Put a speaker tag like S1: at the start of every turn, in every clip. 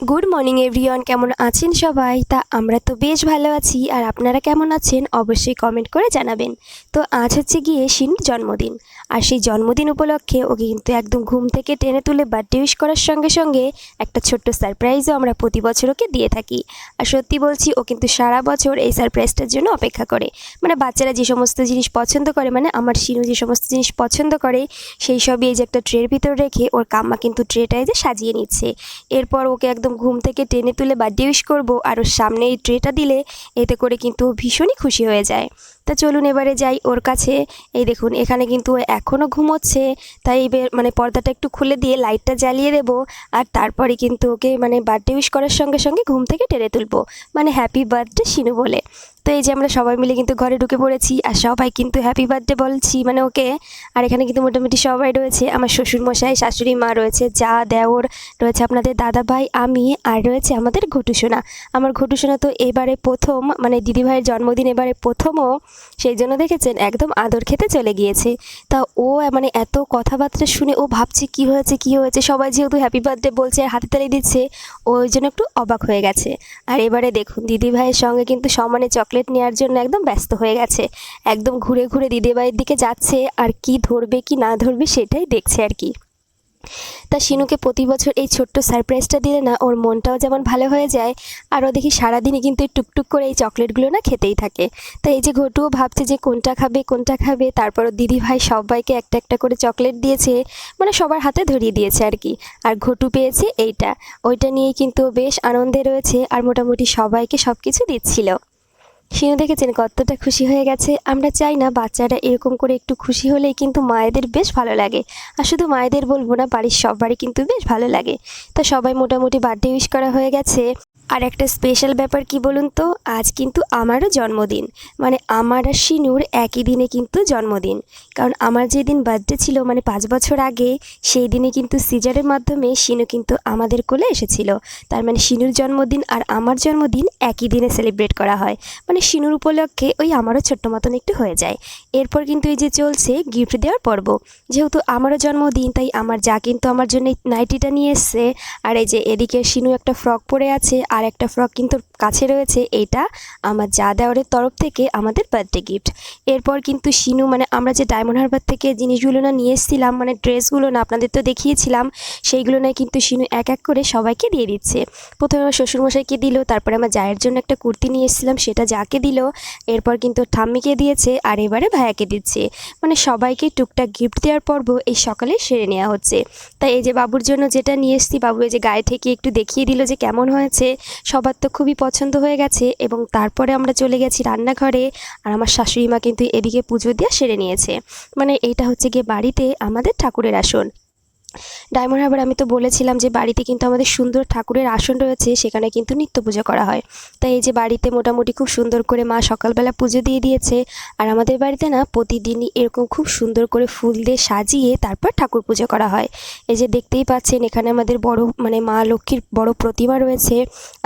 S1: Good morning everyone কেমন আছেন সবাই? তা আমরা তো বেশ ভালো আছি। আর আপনারা কেমন আছেন? অবশ্যই কমেন্ট করে জানাবেন। তো আজ হচ্ছে গিয়ে শিনুর জন্মদিন। আর সেই জন্মদিন উপলক্ষে ওকে কিন্তু একদম ঘুম থেকে টেনে তুলে বার্থডে উইশ করার সঙ্গে সঙ্গে একটা ছোট্ট সারপ্রাইজও আমরা প্রতি বছর ওকে দিয়ে থাকি। আর সত্যি বলছি, ও কিন্তু সারা বছর এই সারপ্রাইজটার জন্য অপেক্ষা করে। মানে বাচ্চারা যে সমস্ত জিনিস পছন্দ করে মানে আমার শিনু যে সমস্ত জিনিস পছন্দ করে, সেই সবই এই যে একটা ট্রের ভিতর রেখে ওর কাম্মা কিন্তু ট্রেটাই যে সাজিয়ে নিচ্ছে। এরপর ওকে একদম ঘুম থেকে টেনে তুলে বার্থডে উইশ করব আর ওর সামনে এই ট্রেটা দিলে এতে করে কিন্তু ভীষণই খুশি হয়ে যায়। তা চলুন এবারে যাই ওর কাছে। এই দেখুন, এখানে কিন্তু এখনও ঘুমোচ্ছে। তাই এবার মানে পর্দাটা একটু খুলে দিয়ে লাইটটা জ্বালিয়ে দেবো আর তারপরে কিন্তু ওকে মানে বার্থডে উইশ করার সঙ্গে সঙ্গে ঘুম থেকে টেনে তুলবো। মানে হ্যাপি বার্থডে শিনু বলে। তো এই যে আমরা সবাই মিলে কিন্তু ঘরে ঢুকে পড়েছি আর সবাই কিন্তু হ্যাপি বার্থডে বলছি মানে ওকে। আর এখানে কিন্তু মোটামুটি সবাই রয়েছে, আমার শ্বশুরমশাই, শাশুড়ি মা রয়েছে, যা, দেওর, রয়েছে আপনাদের দাদা ভাই, আমি, আর রয়েছে আমাদের ঘটুসোনা আমার ঘটুসোনা তো এবারে প্রথম মানে দিদিভাইয়ের জন্মদিন এবারে প্রথমও, সেই জন্য দেখেছেন, একদম আদর খেতে চলে গিয়েছে। তা ও মানে এত কথাবার্তা শুনে ও ভাবছে কি হয়েছে কি হয়েছে, সবাই যেহেতু হ্যাপি বার্থডে বলছে আর হাতে তালি দিচ্ছে ও ওই জন্য একটু অবাক হয়ে গেছে। আর এবারে দেখুন দিদিভাইয়ের সঙ্গে কিন্তু সমানে চকলেট নেওয়ার জন্য একদম ব্যস্ত হয়ে গেছে। একদম ঘুরে ঘুরে দিদিভাইয়ের দিকে যাচ্ছে, আর কি ধরবে, কি না ধরবে সেটাই দেখছে আর কি। তা শিনুকে প্রতি বছর এই ছোট্ট সারপ্রাইজটা দিলে না, ওর মনটাও যেমন ভালো হয়ে যায়, আরও দেখি সারাদিনই কিন্তু এই টুকটুক করে এই চকলেটগুলো না খেতেই থাকে। তা এই যে ঘটুও ভাবছে যে কোনটা খাবে কোনটা খাবে, তারপর দিদি ভাই সবাইকে একটা একটা করে চকলেট দিয়েছে মানে সবার হাতে ধরিয়ে দিয়েছে আর কি। আর ঘটু পেয়েছে এইটা। ওইটা নিয়েই কিন্তু বেশ আনন্দে রয়েছে, আর মোটামুটি সবাইকে সব কিছু দিচ্ছিল। শিনু দেখেছেন কতটা খুশি হয়ে গেছে? আমরা চাই না বাচ্চারা এরকম করে একটু খুশি হলেই কিন্তু মায়েদের বেশ ভালো লাগে। আর শুধু মায়েদের বলব না, বাড়ির সবারই কিন্তু বেশ ভালো লাগে। তা সবাই মোটামুটি বার্থডে উইশ করা হয়ে গেছে। আর একটা স্পেশাল ব্যাপার কি বলুন তো? আজ কিন্তু আমারও জন্মদিন। মানে আমার আর শিনুর একই দিনে কিন্তু জন্মদিন। কারণ আমার যেদিন বার্থডে ছিল মানে পাঁচ বছর আগে, সেই দিনে কিন্তু সিজারের মাধ্যমে শিনু কিন্তু আমাদের কোলে এসেছিল। তার মানে শিনুর জন্মদিন আর আমার জন্মদিন একই দিনে সেলিব্রেট করা হয়। মানে শিনুর উপলক্ষে ওই আমারও ছোট্ট মতন একটু হয়ে যায়। এরপর কিন্তু এই যে চলছে গিফট দেওয়ার পর্ব। যেহেতু আমারও জন্মদিন, তাই আমার যা কিন্তু আমার জন্য নাইটিটা নিয়ে এসছে। আর এই যে এদিকে শিনু একটা ফ্রক পরে আছে আর একটা ফ্রক কিন্তু কাছে রয়েছে, এটা আমার যা দেওয়ারের তরফ থেকে আমাদের বার্থডে গিফট এরপর কিন্তু শিনু মানে আমরা যে ডায়মন্ড হারবার থেকে জিনিসগুলো না নিয়ে এসেছিলাম মানে ড্রেসগুলো না, আপনাদের তো দেখিয়েছিলাম, সেইগুলো না কিন্তু শিনু এক এক করে সবাইকে দিয়ে দিচ্ছে। প্রথমে আমার শ্বশুরমশাইকে দিল, তারপরে আমার জায়ের জন্য একটা কুর্তি নিয়ে এসেছিলাম, সেটা যাকে দিল, এরপর কিন্তু ঠাম্মিকে দিয়েছে, আর এবারে ভাইয়াকে দিচ্ছে। মানে সবাইকে টুকটাক গিফট দেওয়ার পর্ব এই সকালে সেরে নেওয়া হচ্ছে। তাই এই যে বাবুর জন্য যেটা নিয়ে এসেছি, বাবু এই যে গায়ে থেকে একটু দেখিয়ে দিল যে কেমন হয়েছে সবার তো খুবই পছন্দ হয়ে গেছে এবং তারপরে আমরা চলে গেছি রান্নাঘরে আর আমার শাশুড়ি মা কিন্তু এদিকে পুজো দিয়ে সেরে নিয়েছে। মানে এইটা হচ্ছে গিয়ে বাড়িতে আমাদের ঠাকুরের আসন। ডায়মন্ড হারবার আমি তো বলেছিলাম যে বাড়িতে কিন্তু আমাদের সুন্দর ঠাকুরের আসন রয়েছে, সেখানে কিন্তু নিত্য পুজো করা হয়। তাই এই যে বাড়িতে মোটামুটি খুব সুন্দর করে মা সকালবেলা পুজো দিয়ে দিয়েছে, আর আমাদের বাড়িতে না প্রতিদিনই এরকম খুব সুন্দর করে ফুল দিয়ে সাজিয়ে তারপর ঠাকুর পুজো করা হয়। এই যে দেখতেই পাচ্ছেন, এখানে আমাদের বড় মানে মা লক্ষ্মীর বড় প্রতিমা রয়েছে,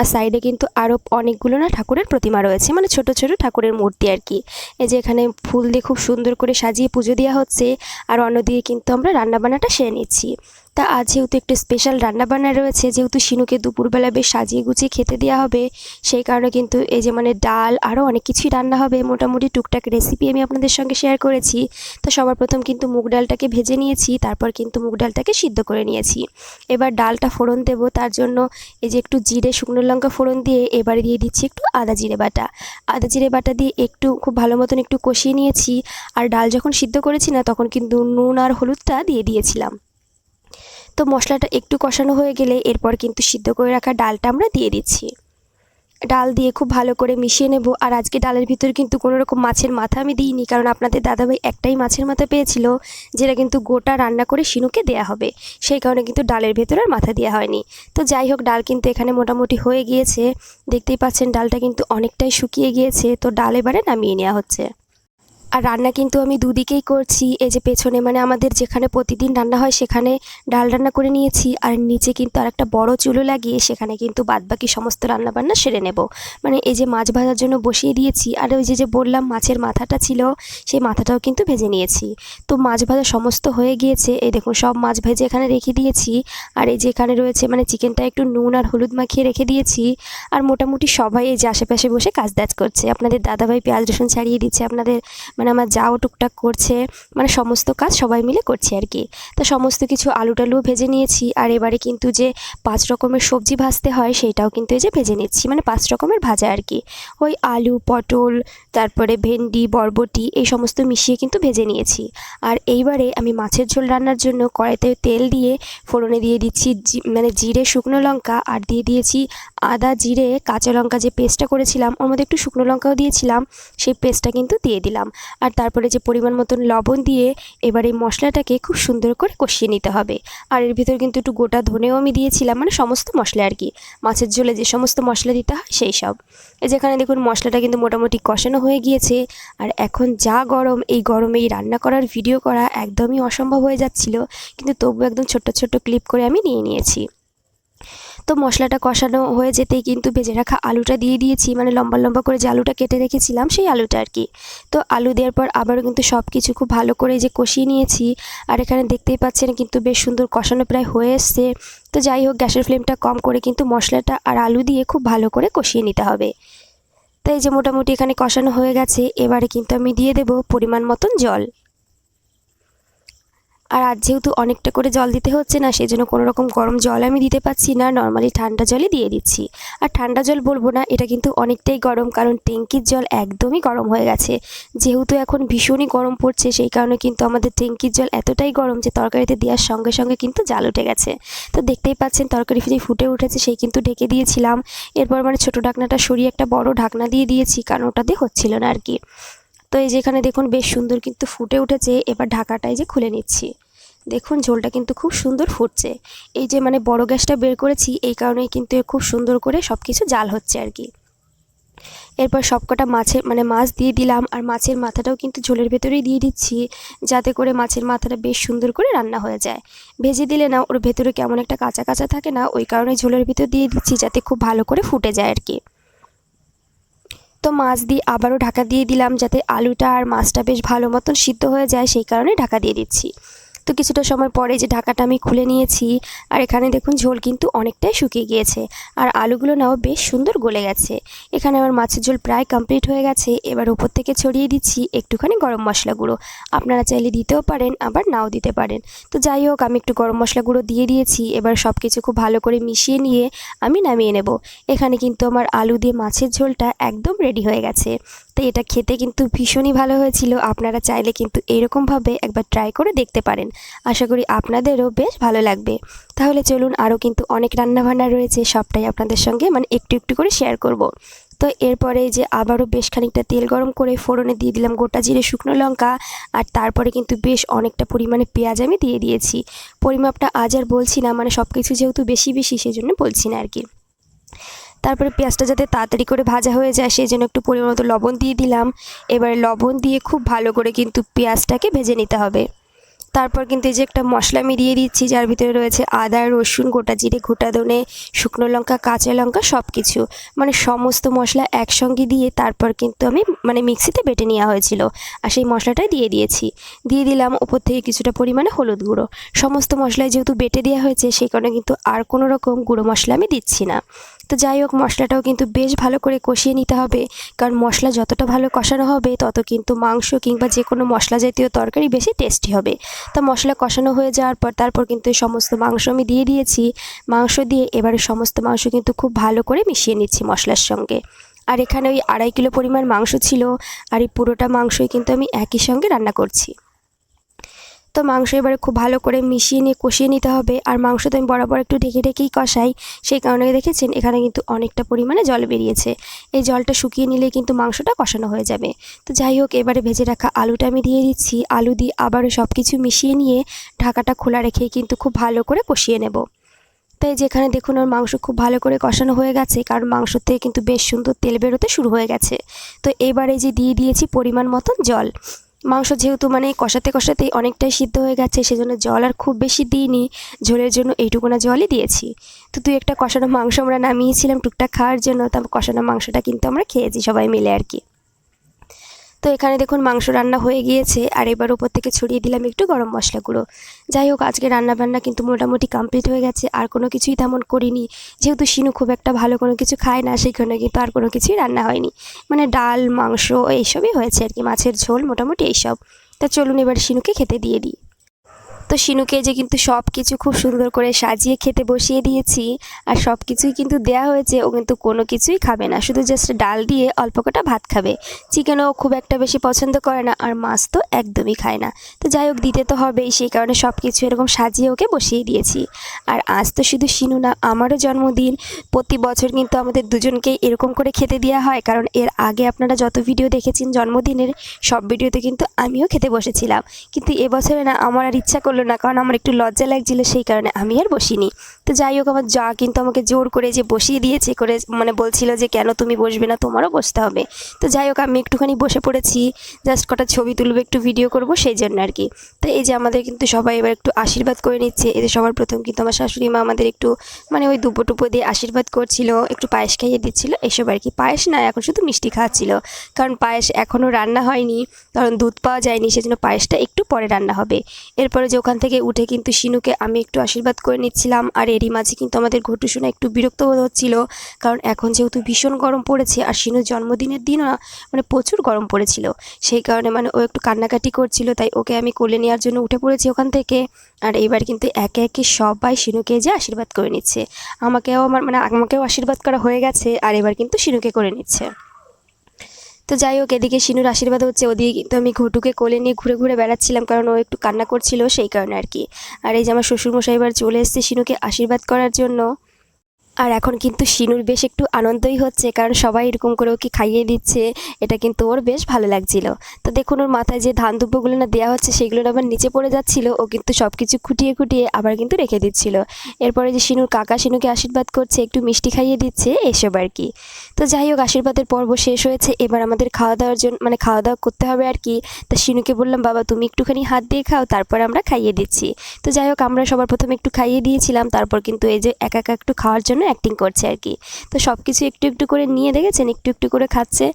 S1: আর সাইডে কিন্তু আরও অনেকগুলো না ঠাকুরের প্রতিমা রয়েছে মানে ছোট ছোট ঠাকুরের মূর্তি আর কি। এই যে এখানে ফুল দিয়ে খুব সুন্দর করে সাজিয়ে পুজো দেওয়া হচ্ছে, আর অন্যদিকে কিন্তু আমরা রান্নাবান্নাটা সেরে নিচ্ছি। তা আজ যেহেতু একটু স্পেশাল রান্নাবান্না রয়েছে, যেহেতু শিনুকে দুপুরবেলা বেশ সাজিয়ে গুছিয়ে খেতে দেওয়া হবে, সেই কারণে কিন্তু এই যে মানে ডাল আরও অনেক কিছুই রান্না হবে। মোটামুটি টুকটাক রেসিপি আমি আপনাদের সঙ্গে শেয়ার করেছি। তো সবার প্রথম কিন্তু মুগ ডালটাকে ভেজে নিয়েছি, তারপর কিন্তু মুগ ডালটাকে সিদ্ধ করে নিয়েছি। এবার ডালটা ফোড়ন দেবো, তার জন্য এই যে একটু জিরে, শুকনো লঙ্কা ফোড়ন দিয়ে এবারে দিয়ে দিচ্ছি একটু আদা জিরে বাটা। আদা জিরে বাটা দিয়ে একটু খুব ভালো মতন একটু কষিয়ে নিয়েছি, আর ডাল যখন সিদ্ধ করেছি না, তখন কিন্তু নুন আর হলুদটা দিয়ে দিয়েছিলাম। তো মশলাটা একটু কষানো হয়ে গেলে এরপর কিন্তু সিদ্ধ করে রাখা ডালটা আমরা দিয়ে দিচ্ছি। ডাল দিয়ে খুব ভালো করে মিশিয়ে নেব। আর আজকে ডালের ভিতরে কিন্তু কোনো রকম মাছের মাথা আমি দিইনি, কারণ আপনাদের দাদাভাই একটাই মাছের মাথা পেয়েছিল, যেটা কিন্তু গোটা রান্না করে শিনুকে দেয়া হবে। সেই কারণে কিন্তু ডালের ভেতরে আর মাথা দেওয়া হয়নি। তো যাই হোক, ডাল কিন্তু এখানে মোটামুটি হয়ে গিয়েছে। দেখতেই পাচ্ছেন, ডালটা কিন্তু অনেকটাই শুকিয়ে গিয়েছে। তো ডাল এবারে নামিয়ে নেওয়া হচ্ছে। আর রান্না কিন্তু আমি দুদিকেই করছি। এই যে পেছনে মানে আমাদের যেখানে প্রতিদিন রান্না হয় সেখানে ডাল রান্না করে নিয়েছি। আর নিচে কিন্তু আর একটা বড় চুলো লাগিয়ে সেখানে কিন্তু বাদবাকি সমস্ত রান্না বান্না সেরে নেব। মানে এই যে মাছ ভাজার জন্য বসিয়ে দিয়েছি। আর ওই যে যে বললাম মাছের মাথাটা ছিল, সেই মাথাটাও কিন্তু ভেজে নিয়েছি। তো মাছ ভাজা সমস্ত হয়ে গিয়েছে। এই দেখুন সব মাছ ভেজে এখানে রেখে দিয়েছি। আর এই যে এখানে রয়েছে মানে চিকেনটা একটু নুন আর হলুদ মাখিয়ে রেখে দিয়েছি। আর মোটামুটি সবাই এই যে আশেপাশে বসে কাজ দাজ করছে। আপনাদের দাদাভাই পেঁয়াজ রসুন ছাড়িয়ে দিচ্ছে। আপনাদের মানে আমার যাও টুকটাক করছে মানে সমস্ত কাজ সবাই মিলে করছে আর কি। তো সমস্ত কিছু আলু টালুও ভেজে নিয়েছি, আর এবারে কিন্তু যে পাঁচ রকমের সবজি ভাজতে হয় সেইটাও কিন্তু এই যে ভেজে নিচ্ছি মানে পাঁচ রকমের ভাজা আর কি। ওই আলু, পটল, তারপরে ভেন্ডি, বরবটি এই সমস্ত মিশিয়ে কিন্তু ভেজে নিয়েছি। আর এইবারে আমি মাছের ঝোল রান্নার জন্য কড়াইতে তেল দিয়ে ফোড়নে দিয়ে দিচ্ছি মানে জিরে, শুকনো লঙ্কা, আর দিয়ে দিয়েছি আদা, জিরে, কাঁচা লঙ্কা যে পেস্টটা করেছিলাম, ওর মধ্যে একটু শুকনো লঙ্কাও দিয়েছিলাম, সেই পেস্টটা কিন্তু দিয়ে দিলাম। আর তারপরে যে পরিমাণ মতন লবণ দিয়ে এবার এই মশলাটাকে খুব সুন্দর করে কষিয়ে নিতে হবে। আর এর ভিতর কিন্তু একটু গোটা ধনেও আমি দিয়েছিলাম মানে সমস্ত মশলা আর কি। মাছের ঝোলে যে সমস্ত মশলা দিতে হয় সেই সব। যেখানে দেখুন মশলাটা কিন্তু মোটামুটি কষানো হয়ে গিয়েছে। আর এখন যা গরম, এই গরমে এই রান্না করার ভিডিও করা একদমই অসম্ভব হয়ে যাচ্ছিল। কিন্তু তবু একদম ছোট্ট ছোট্ট ক্লিপ করে আমি নিয়ে নিয়েছি। তো মশলাটা কষানো হয়ে যেতেই কিন্তু ভেজে রাখা আলুটা দিয়ে দিয়েছি। মানে লম্বা লম্বা করে যে আলুটা কেটে রেখেছিলাম সেই আলুটা আর কি। তো আলু দেওয়ার পর আবারও কিন্তু সব কিছু খুব ভালো করে যে কষিয়ে নিয়েছি। আর এখানে দেখতেই পাচ্ছেন কিন্তু বেশ সুন্দর কষানো প্রায় হয়ে এসছে। তো যাই হোক, গ্যাসের ফ্লেমটা কম করে কিন্তু মশলাটা আর আলু দিয়ে খুব ভালো করে কষিয়ে নিতে হবে। তাই যে মোটামুটি এখানে কষানো হয়ে গেছে। এবারে কিন্তু আমি দিয়ে দেব পরিমাণ মতন জল। আর আজ যেহেতু অনেকটা করে জল দিতে হচ্ছে না সেই জন্য কোনো রকম গরম জল আমি দিতে পারছি না নর্মালি ঠান্ডা জলই দিয়ে দিচ্ছি। আর ঠান্ডা জল বলব না, এটা কিন্তু অনেকটাই গরম, কারণ ট্যাঙ্কির জল একদমই গরম হয়ে গেছে। যেহেতু এখন ভীষণই গরম পড়ছে, সেই কারণে কিন্তু আমাদের ট্যাঙ্কির জল এতটাই গরম যে তরকারিতে দেওয়ার সঙ্গে সঙ্গে কিন্তু জাল উঠে গেছে। তো দেখতেই পাচ্ছেন, তরকারি ফিরে ফুটে উঠেছে, সেই কিন্তু ঢেকে দিয়েছিলাম। এরপর মানে ছোটো ঢাকনাটা সরিয়ে একটা বড় ঢাকনা দিয়ে দিয়েছি, কারণ ওটা দিয়ে হচ্ছিল না আর কি। তো এই যেখানে দেখুন, বেশ সুন্দর কিন্তু ফুটে উঠেছে, এবার ঢাকাটাই যে খুলে নিচ্ছি। দেখুন, ঝোলটা কিন্তু খুব সুন্দর ফুটছে। এই যে মানে বড় গ্যাসটা বের করেছি, এই কারণেই কিন্তু খুব সুন্দর করে সব কিছু জাল হচ্ছে আর কি। এরপর সবকটা মাছের মানে মাছ দিয়ে দিলাম, আর মাছের মাথাটাও কিন্তু ঝোলের ভেতরেই দিয়ে দিচ্ছি, যাতে করে মাছের মাথাটা বেশ সুন্দর করে রান্না হয়ে যায়। ভেজে দিলে না, ওর ভেতরে কেমন একটা কাঁচা কাঁচা থাকে না, ওই কারণে ঝোলের ভিতর দিয়ে দিচ্ছি, যাতে খুব ভালো করে ফুটে যায় আর কি। তো মাছ দিয়ে আবারও ঢাকা দিয়ে দিলাম, যাতে আলুটা আর মাছটা বেশ ভালো মতন সিদ্ধ হয়ে যায়, সেই কারণে ঢাকা দিয়ে দিচ্ছি। তো কিছুটা সময় পরে যে ঢাকাটা আমি খুলে নিয়েছি, আর এখানে দেখুন ঝোল কিন্তু অনেকটাই শুকিয়ে গিয়েছে, আর আলুগুলো নাও বেশ সুন্দর গলে গেছে। এখানে আমার মাছের ঝোল প্রায় কমপ্লিট হয়ে গেছে, এবার উপর থেকে ছড়িয়ে দিচ্ছি একটুখানি গরম মশলা গুঁড়ো। আপনারা চাইলে দিতেও পারেন, আবার নাও দিতে পারেন। তো যাই হোক, আমি একটু গরম মশলা গুঁড়ো দিয়ে দিয়েছি, এবার সব কিছু খুব ভালো করে মিশিয়ে নিয়ে আমি নামিয়ে নেব। এখানে কিন্তু আমার আলু দিয়ে মাছের ঝোলটা একদম রেডি হয়ে গেছে। তো এটা খেতে কিন্তু ভীষণই ভালো হয়েছিল। আপনারা চাইলে কিন্তু এরকমভাবে একবার ট্রাই করে দেখতে পারেন। আশা করি আপনাদেরও বেশ ভালো লাগবে। তাহলে চলুন আরও কিন্তু অনেক রান্নাবান্না রয়েছে, সবটাই আপনাদের সঙ্গে মানে একটু একটু করে শেয়ার করব। তো এরপরে যে আবারও বেশ খানিকটা তেল গরম করে ফোড়নে দিয়ে দিলাম গোটা জিরে, শুকনো লঙ্কা আর তারপরে কিন্তু বেশ অনেকটা পরিমাণে পেঁয়াজ আমি দিয়ে দিয়েছি। পরিমাপটা আজ আর বলছি না মানে সব কিছু যেহেতু বেশি বেশি সেই জন্য বলছি না আর কি। তারপরে পেঁয়াজটা যাতে তাড়াতাড়ি করে ভাজা হয়ে যায়, সেই জন্য একটু পরিমাণ মতো লবণ দিয়ে দিলাম। এবারে লবণ দিয়ে খুব ভালো করে কিন্তু পেঁয়াজটাকে ভেজে নিতে হবে। তারপর কিন্তু এই যে একটা মশলা আমি দিয়ে দিচ্ছি, যার ভিতরে রয়েছে আদা, রসুন, গোটা জিরে, গোটা ধনে, শুকনো লঙ্কা, কাঁচা লঙ্কা সব কিছু মানে সমস্ত মশলা একসঙ্গে দিয়ে তারপর কিন্তু আমি মানে মিক্সিতে বেটে নেওয়া হয়েছিল আর সেই মশলাটাই দিয়ে দিয়েছি। দিয়ে দিলাম ওপর থেকে কিছুটা পরিমাণে হলুদ গুঁড়ো। সমস্ত মশলায় যেহেতু বেটে দেওয়া হয়েছে, সেই কারণে কিন্তু আর কোনো রকম গুঁড়ো মশলা আমি দিচ্ছি না। তো যাই হোক, মশলাটাও কিন্তু বেশ ভালো করে কষিয়ে নিতে হবে। কারণ মশলা যতটা ভালো কষানো হবে, তত কিন্তু মাংস কিংবা যে কোনো মশলা জাতীয় তরকারি বেশি টেস্টি হবে। তো মশলা কষানো হয়ে যাওয়ার পর তারপর কিন্তু সমস্ত মাংস আমি দিয়ে দিয়েছি। মাংস দিয়ে এবারে সমস্ত মাংস কিন্তু খুব ভালো করে মিশিয়ে নিচ্ছি মশলার সঙ্গে। আর এখানে ওই আড়াই কিলো পরিমাণ মাংস ছিল। আর এই পুরোটা মাংসই কিন্তু আমি একই সঙ্গে রান্না করছি। তো মাংস এবারে খুব ভালো করে মিশিয়ে নিয়ে কষিয়ে নিতে হবে। আর মাংস তো আমি বরাবর একটু ঢেকে ঢেকেই কষাই। সেই কারণে দেখেছেন, এখানে কিন্তু অনেকটা পরিমাণে জল বেরিয়েছে। এই জলটা শুকিয়ে নিলে কিন্তু মাংসটা কষানো হয়ে যাবে। তো যাই হোক, এবারে ভেজে রাখা আলুটা আমি দিয়ে দিচ্ছি। আলু দিয়ে আবারও সব কিছু মিশিয়ে নিয়ে ঢাকাটা খোলা রেখে কিন্তু খুব ভালো করে কষিয়ে নেব। তাই যেখানে দেখুন ওর মাংস খুব ভালো করে কষানো হয়ে গেছে, কারণ মাংস থেকে কিন্তু বেশ সুন্দর তেল বেরোতে শুরু হয়ে গেছে। তো এবারে যে দিয়ে দিয়েছি পরিমাণ মতন জল। মাংস যেহেতু মানে কষাতে কষাতেই অনেকটাই সিদ্ধ হয়ে গেছে, সেজন্য জল আর খুব বেশি দিইনি। ঝোলের জন্য এইটুকুনা জলই দিয়েছি। তো তুই একটা কষানো মাংস আমরা নামিয়েছিলাম টুকটাক খাওয়ার জন্য তারপর কষানো মাংসটা কিন্তু আমরা খেয়েছি সবাই মিলে আর কি। তো এখানে দেখুন মাংস রান্না হয়ে গিয়েছে, আর এবার উপর থেকে ছড়িয়ে দিলাম একটু গরম মশলা গুঁড়ো। যাই হোক, আজকে রান্না বান্না কিন্তু মোটামুটি কমপ্লিট হয়ে গেছে, আর কোনো কিছুই তেমন করিনি। যেহেতু শিনু খুব একটা ভালো কোনো কিছু খায় না সেখানে কিন্তু আর কোনো কিছুই রান্না হয়নি। মানে ডাল, মাংস, এইসবই হয়েছে আর কি, মাছের ঝোল মোটামুটি এইসব। তা চলুন এবার শিনুকে খেতে দিয়ে দিই। তো শিনুকে যে কিন্তু সব কিছু খুব সুন্দর করে সাজিয়ে খেতে বসিয়ে দিয়েছি, আর সব কিছুই কিন্তু দেয়া হয়েছে, ও কিন্তু কোনো কিছুই খাবে না। শুধু জাস্ট ডাল দিয়ে অল্প কটা ভাত খাবে। চিকেনও খুব একটা বেশি পছন্দ করে না, আর মাছ তো একদমই খায় না। তো যাই হোক, দিতে তো হবেই, সেই কারণে সব কিছু এরকম সাজিয়ে ওকে বসিয়ে দিয়েছি। আর আজ তো শুধু শিনু না, আমারও জন্মদিন। প্রতি বছর কিন্তু আমাদের দুজনকেই এরকম করে খেতে দেওয়া হয়, কারণ এর আগে আপনারা যত ভিডিও দেখেছেন জন্মদিনের, সব ভিডিওতে কিন্তু আমিও খেতে বসেছিলাম। কিন্তু এবছরে না, আমার আর ইচ্ছা করল না, কারণ আমার একটু লজ্জা লাগছিল সেই কারণে আমি আর বসিনি। তো যাই হোক, আমার যা কিন্তু আমাকে জোর করে যে বসিয়ে দিয়েছে, করে মানে বলছিল যে, কেন তুমি বসবে না? তোমারও বসতে হবে। তো যাই হোক, আমি একটুখানি বসে পড়েছি। জাস্ট কটা ছবি তুলবো, একটু ভিডিও করব, সেই জন্য আর কি। তো এই যে আমাদের কিন্তু সবাই এবার একটু আশীর্বাদ করে নিচ্ছে। এদের সবার প্রথম কিন্তু আমার শাশুড়ি মা আমাদের একটু মানে ওই দুপো টুপো দিয়ে আশীর্বাদ করছিল, একটু পায়েস খাইয়ে দিচ্ছিল। এসব আর কি। পায়েস না, এখন শুধু মিষ্টি খাওয়াচ্ছিল কারণ পায়েস এখনও রান্না হয়নি, কারণ দুধ পাওয়া যায়নি, সেজন্য পায়েসটা একটু পরে রান্না হবে। এরপরে যে ওখান থেকে উঠে কিন্তু শিনুকে আমি একটু আশীর্বাদ করে নিচ্ছিলাম। আর এরই মাঝে কিন্তু আমাদের ঘটু শুনে একটু বিরক্ত বোধ হচ্ছিল। কারণ এখন যেহেতু ভীষণ গরম পড়েছে আর শিনুর জন্মদিনের দিনও না মানে প্রচুর গরম পড়েছিল। সেই কারণে মানে ও একটু কান্নাকাটি করছিল, তাই ওকে আমি কোলে নেওয়ার জন্য উঠে পড়েছি ওখান থেকে। আর এবার কিন্তু একে একে সবাই শিনুকে যে আশীর্বাদ করে নিচ্ছে। আমাকেও আমার মানে আমাকেও আশীর্বাদ করা হয়ে গেছে, আর এবার কিন্তু শিনুকে করে নিচ্ছে। তো যাই হোক, এদিকে শিনুর আশীর্বাদ হচ্ছে ওদিকে কিন্তু আমি ঘটুকে কোলে নিয়ে ঘুরে ঘুরে বেড়াচ্ছিলাম কারণ ও একটু কান্না করছিল সেই কারণে আর কি। আর এই যে আমার শ্বশুরমশাই এবার চলে এসছে শিনুকে আশীর্বাদ করার জন্য। আর এখন কিন্তু শিনুর বেশ একটু আনন্দই হচ্ছে, কারণ সবাই এরকম করে ওকে খাইয়ে দিচ্ছে, এটা কিন্তু ওর বেশ ভালো লাগছিল। তো দেখুন ওর মাথায় যে ধান দুব্বগুলো না দেওয়া হচ্ছে সেগুলো আবার নিচে পড়ে যাচ্ছিল, ও কিন্তু সব কিছু খুঁটিয়ে খুঁটিয়ে আবার কিন্তু রেখে দিচ্ছিল। এরপরে যে শিনুর কাকা শিনুকে আশীর্বাদ করছে, একটু মিষ্টি খাইয়ে দিচ্ছে, এসব আর কি। তো যাই হোক, আশীর্বাদের পর্ব শেষ হয়েছে, এবার আমাদের খাওয়া দাওয়ার জন্য মানে খাওয়া দাওয়া করতে হবে আর কি। তা শিনুকে বললাম, বাবা, তুমি একটুখানি হাত দিয়ে খাও, তারপর আমরা খাইয়ে দিচ্ছি। তো যাই হোক, আমরা সবার প্রথমে একটু খাইয়ে দিয়েছিলাম, তারপর কিন্তু এই যে একা একা একটু খাওয়ার জন্য অ্যাক্টিং করছে আর কি। তো সব কিছু একটু একটু করে নিয়ে দেখেছেন? একটু একটু করে খাচ্ছে।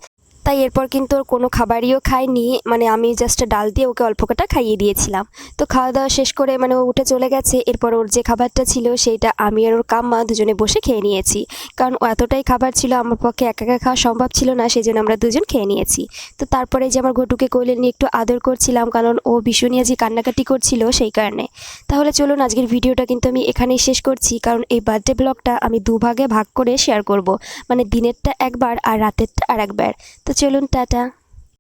S1: তাই এরপর কিন্তু ওর কোনো খাবারইও খায়নি মানে আমি জাস্ট ডাল দিয়ে ওকে অল্প কটা খাইয়ে দিয়েছিলাম। তো খাওয়া দাওয়া শেষ করে মানে ও উঠে চলে গেছে। এরপর ওর যে খাবারটা ছিল সেইটা আমি আর ওর কাম্মা দুজনে বসে খেয়ে নিয়েছি। কারণ এতটাই খাবার ছিল আমার পক্ষে একা একা খাওয়া সম্ভব ছিল না সেই জন্য আমরা দুজন খেয়ে নিয়েছি। তো তারপরে যে আমার ঘটুকে কোলে নিয়ে একটু আদর করছিলাম, কারণ ও ভীষণই আজকে কান্নাকাটি করছিল সেই কারণে। তাহলে চলুন আজকের ভিডিওটা কিন্তু আমি এখানেই শেষ করছি। কারণ এই বার্থডে ব্লগটা আমি দুভাগে ভাগ করে শেয়ার করব। মানে দিনেরটা একবার আর রাতেরটা আর একবার তো চলুন টাটা।